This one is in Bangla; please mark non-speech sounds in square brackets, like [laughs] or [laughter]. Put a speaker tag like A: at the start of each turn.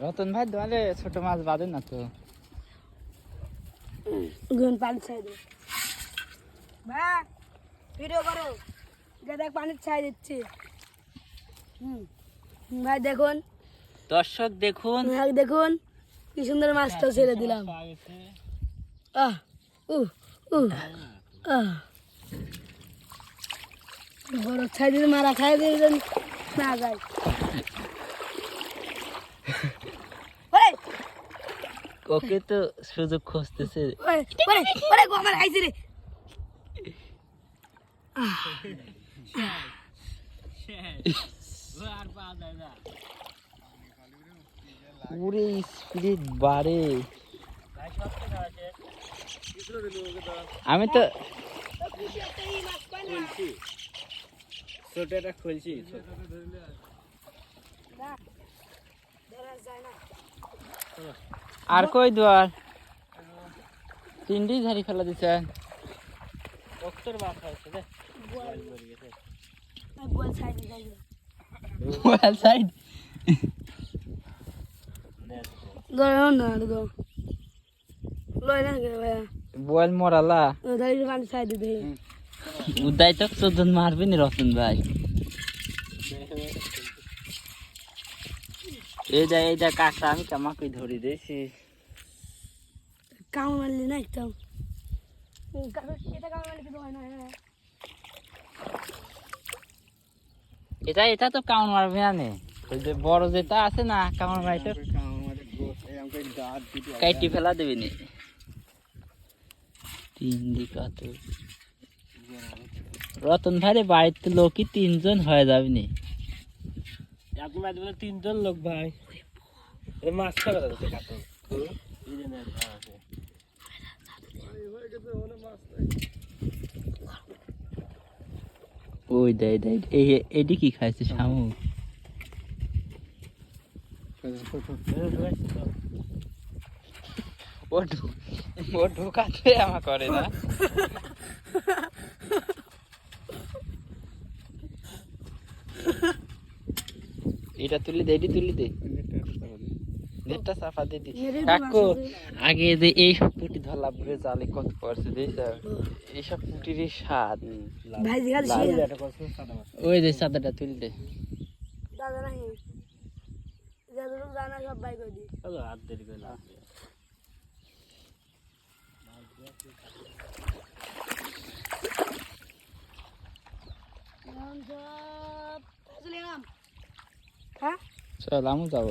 A: রতন ভাই দোয়ালে ছোট মাছ বাঁধে না তো?
B: গুন পানি ছাই দে। ভাই ভিডিও করো। যে দেখ পানি ছাই দিচ্ছি। হুম। ভাই দেখুন।
A: দর্শক দেখুন।
B: ভাই দেখুন। কি সুন্দর মাছটা ছেড়ে দিলাম। আহ উহ উহ। আহ। বড় ছাই দিলে মারা খাই দিয়ে যেন না যায়।
A: ওকে তো সুযোগ খুঁজতেছে।
B: ওই ওরে ওরে গো আমার খাইছে রে।
A: পুরে স্পিরিট বাড়ে। আমি তো ছোটটা খুলছি। আর কই দুয়ার? তিনটি ঝাড়ি ফেলা দিছে সাইড
B: না লয় না গে ভাই
A: মরালা।
B: দে
A: তো মারবি নি রতন ভাই। এই যা এই যা আমি কামাকে ধরে দিয়েছি
B: কাম মারলি না একদম? এটা হয়।
A: এটা এটা তো কাউন মারবে না ওই যে বড় যেটা আছে না কাউন মারতে কাইটি ফেলা দেবে নি। তিন দিকা তো রতন ভাইরে বাড়িতে লোকই তিনজন হয়ে যাবে নি।
C: তিনজন লোক ভাই। মাছ
A: ওই দেয় দেয় এই এডি কি খাইছে শামুক ও ঢুকাতে আমা করে না। [laughs] এটা তুলি দে এটি তুলি দে। নেটটা দে দি। কাকু আগে যে এই সব পুটি ধরলা পুরে জালে কত করছে এই সব পুটির স্বাদ।
B: ভাই জিগা
A: লাল।
B: দিছি
A: ওই যে সাদাটা তুলি দে।
B: দাদা নাই দাদা জানা সব ভাই কই দি
C: হাত দেরি করে লাভ
B: চলে গেলাম হ্যাঁ
A: চল আমি যাব